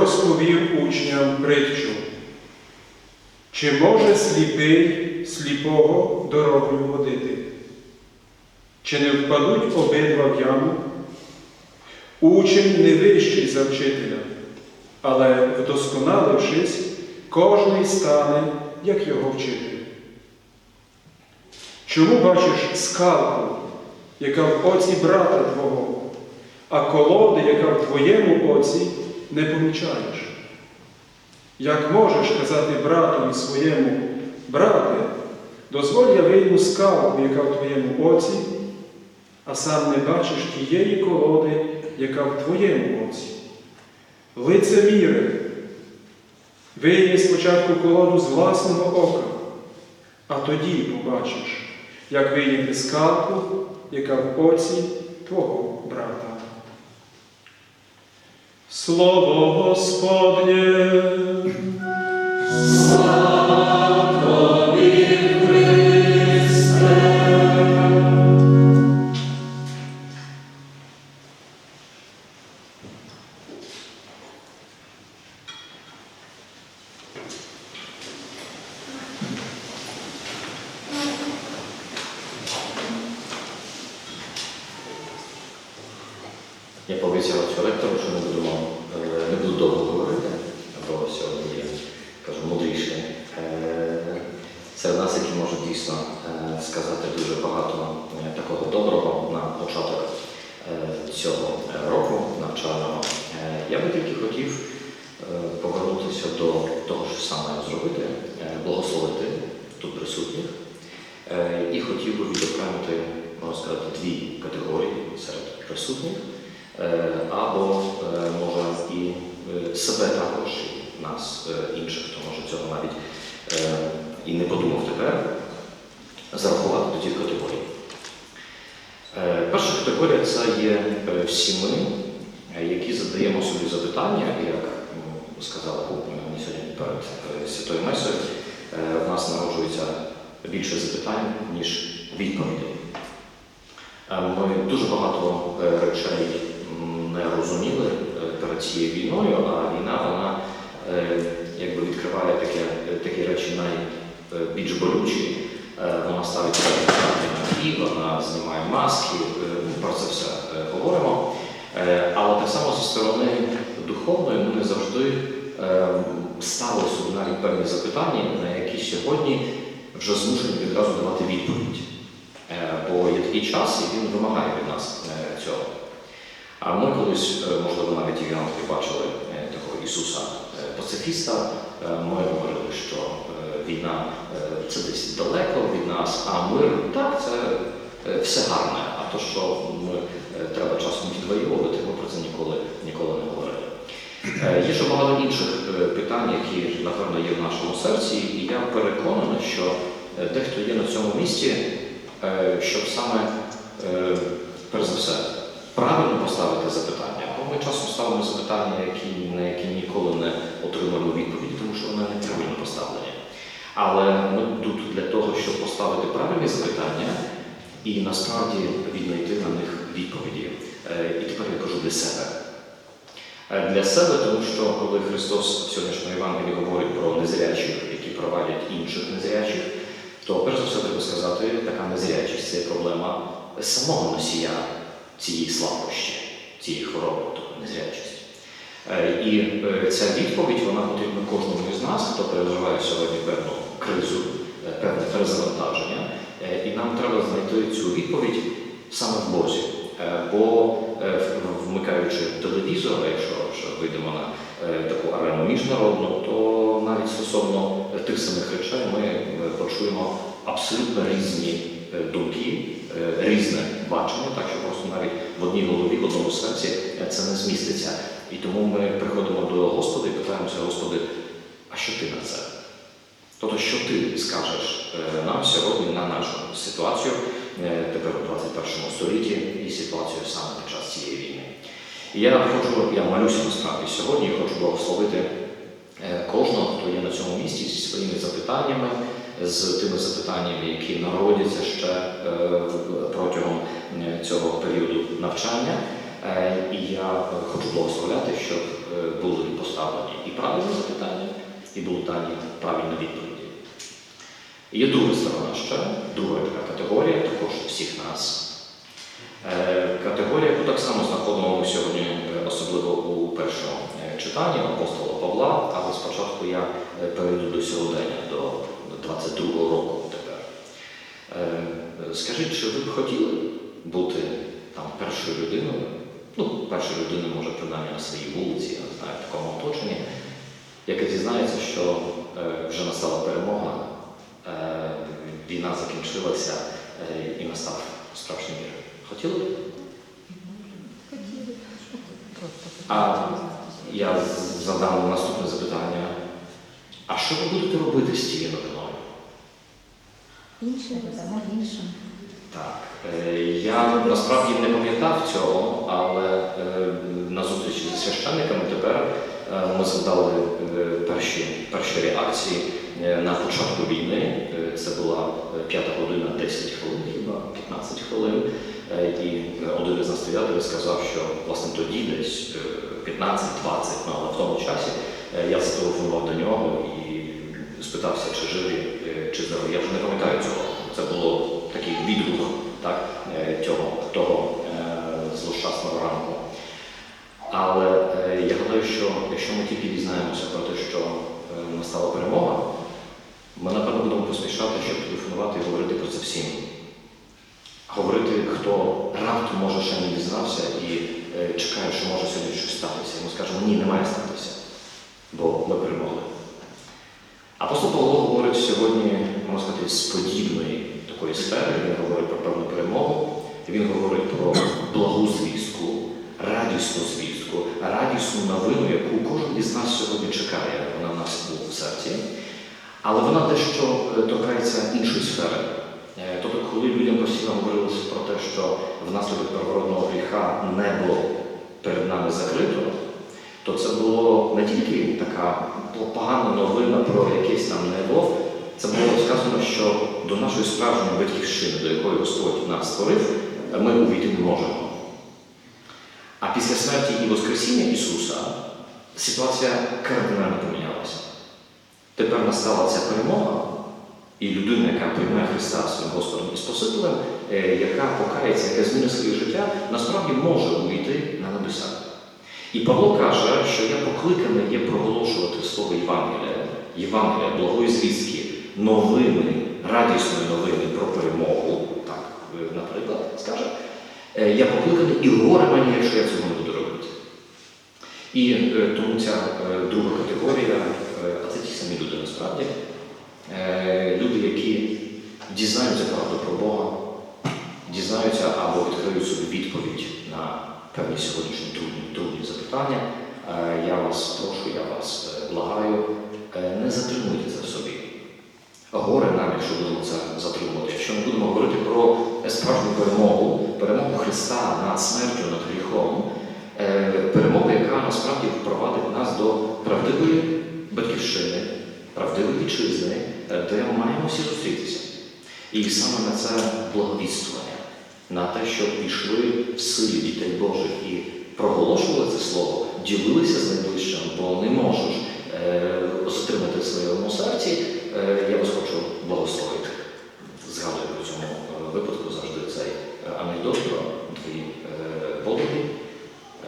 розповів учням притчу. Чи може сліпий сліпого дорогою водити? Чи не впадуть обидва в яму? Учень не вищий за вчителя, але вдосконалившись, кожний стане, як його вчитель. Чому бачиш скалку, яка в оці брата твого, а колоди, яка в твоєму оці, не помічаєш? Як можеш казати братові своєму, брате, дозволь я вийму скалку, яка в твоєму оці, а сам не бачиш тієї колоди, яка в твоєму оці. Лицеміре, вийми спочатку колоду з власного ока, а тоді побачиш, як вийняти скалку, яка в оці твого брата. Слово Господнє. Я пообіцяв цю ректору, що не будемо, е, не буду довго говорити, бо сьогодні є, кажу, мудріший. Е, Серед нас, які можуть дійсно е, сказати дуже багато такого доброго на початок цього року навчального. Я би тільки хотів повернутися до того, що саме зробити, благословити тут присутніх. І хотів би відокремити, можна сказати, дві категорії серед присутніх. Або може і себе також, і нас інших, хто може цього навіть і не подумав тепер, зарахувати до тих категорій. Перша категорія це є всі ми, які задаємо собі запитання, як сказала мені сьогодні перед Святою Месою, в нас народжується більше запитань, ніж відповідей. Ми дуже багато речей не розуміли е, перед цією війною, а війна вона е, якби відкриває таке, такі речі найбільш болючі. Е, Вона ставить на ті, вона знімає маски, про це все говоримо. Але так само зі сторони духовної ми не завжди ставили собі навіть певні запитання, на які сьогодні вже змушені відразу давати відповідь. Бо є такий час, і він вимагає від нас. А ми колись, е, можливо, навіть і Євангелії бачили е, такого Ісуса е, пацифіста. Ми говорили, що війна це десь далеко від нас, а мир так, це все гарне. А то, що ми треба часом відвоювати, ми про це ніколи, ніколи не говорили. Є ще багато інших питань, які, напевно, є в нашому серці, і я переконаний, що дехто є на цьому місці, щоб саме, перш за все, правильно поставити запитання. Бо ми часом ставимо запитання, які, на які ніколи не отримуємо відповіді, тому що вони неправильно поставлені. Але ми тут для того, щоб поставити правильні запитання і насправді віднайти на них відповіді. Е, І тепер я кажу для себе. Е, Для себе, тому що коли Христос в сьогоднішньому Євангелії говорить про незрячих, які провадять інших незрячих, то перш за все треба сказати, така незрячість це проблема самого носія цієї слабкості, цієї хвороби, тобто незрячість. Е, І е, ця відповідь вона потрібна кожному із нас, хто переживає сьогодні певну кризу, е, певне перезавантаження. І нам треба знайти цю відповідь саме в Бозі. Бо вмикаючи телевізор, якщо що вийдемо на таку арену міжнародну, то навіть стосовно тих самих речей ми почуємо абсолютно різні думки, різне бачення, так що в одній голові, в одному серці е, це не зміститься. І тому ми приходимо до Господа і питаємося, Господи, а що ти на це? Тобто, що ти скажеш е, нам сьогодні на нашу ситуацію, е, тепер у 21 столітті і ситуацію саме під час цієї війни. І я хочу, я молюся насправді сьогодні, хочу благословити кожного, хто є на цьому місці зі своїми запитаннями, з тими запитаннями, які народяться ще е, протягом е, цього періоду навчання. Е, І я хочу благословляти, щоб були поставлені і правильні запитання, і були дані правильні відповіді. Є друга сторона ще, друга така категорія, також всіх нас. Категорія, яку так само знаходимо сьогодні, особливо у першому читанні апостола Павла, але спочатку я перейду до сьогодення, до 22-го року тепер. Е, Скажіть, чи ви б хотіли бути там першою людиною? Ну, першою людиною, може, принаймні на своїй вулиці, я не знаю, в такому оточенні, яка дізнається, що е, вже настала перемога, е, війна закінчилася і настав справжній мір. Хотіли б? А я задам наступне запитання. А що ви будете робити з цією новиною? Інше додамо іншим. Так, е, я насправді не пам'ятав цього, але е, на зустрічі зі священниками тепер е, ми згадали е, перші, перші реакції на початку війни. Це була е, п'ята година 10 хвилин, хіба 15 хвилин. І один із настоятелів сказав, що власне тоді десь е, 15-20, ну, але в тому часі я зателефонував до нього і спитався, чи живі, е, чи здорові. Я вже не пам'ятаю цього. Це було такий відгук так, е, цього, того е, злощасного ранку. Але я гадаю, що якщо ми тільки дізнаємося про те, що настала перемога, ми напевно будемо поспішати, щоб телефонувати і говорити про це всім. Говорити, хто раптом може ще не дізнався і чекає, що може сьогодні щось статися. Ми скажемо, ні, не має статися, бо ми перемогли. Апостол Павло говорить сьогодні, можна сказати, з подібної такої сфери. Він говорить про певну перемогу, він говорить про благу звістку, радісну звістку, радісну новину, яку кожен із нас сьогодні чекає. Вона в нас у серці. Але вона дещо е, торкається іншої сфери. Е, Тобто, коли людям постійно говорилося про те, що внаслідок первородного гріха небо перед нами закрито, то це було не тільки така погана новина про якесь там небо, це було сказано, що до нашої справжньої батьківщини, до якої Господь нас створив, ми увійти не можемо. А після смерті і Воскресіння Ісуса ситуація кардинально помінялася. Тепер настала ця перемога, і людина, яка приймає Христа своїм Господом і Спасителем, е, яка покається, яка змінить своє життя, насправді може увійти на небеса. І Павло каже, що я покликаний є проголошувати слово Євангелія, Євангелія, благої звістки, новини, радісної новини про перемогу, так, наприклад, скаже, «Е, я покликаний і горе мені, якщо я цього не буду робити. І е, тому ця е, друга категорія, а це ті самі люди насправді, люди, які дізнаються правду про Бога, дізнаються або відкриють собі відповідь на певні сьогоднішні трудні, трудні запитання. Е, Я вас прошу, я вас е, благаю, е, не затримуйте це в собі. Горе нам, якщо будемо це затримувати, якщо ми будемо говорити про справжню перемогу, перемогу Христа над смертю, над гріхом, перемогу, яка насправді впровадить нас до правдивої батьківщини, правдивої вітчизни, де ми маємо всі зустрітися. І саме на це благовіствування, на те, щоб пішли в силі дітей Божих і проголошували це слово, ділилися з найближчим, бо не можеш е, затримати в своєму серці. Е, я вас хочу благословити. Згадую у цьому е, випадку завжди цей е, анекдот про дві е, подруги,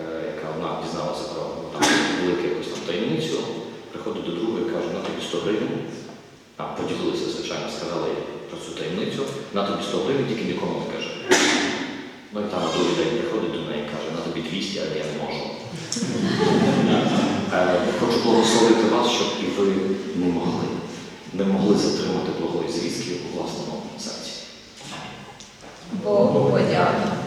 е, яка одна дізналася про ну, велику якусь там таємницю, приходить до другої і каже, на тобі 100 гривень. А поділилися, звичайно, сказали про цю таємницю, на тобі 100 гривень, тільки нікому не каже. Ну і там другий день приходить до неї і каже, на тобі 200, але я не можу. Е, Хочу благословити вас, щоб і ви не могли, не могли затримати благої звістки у власному серці. Богу подяка.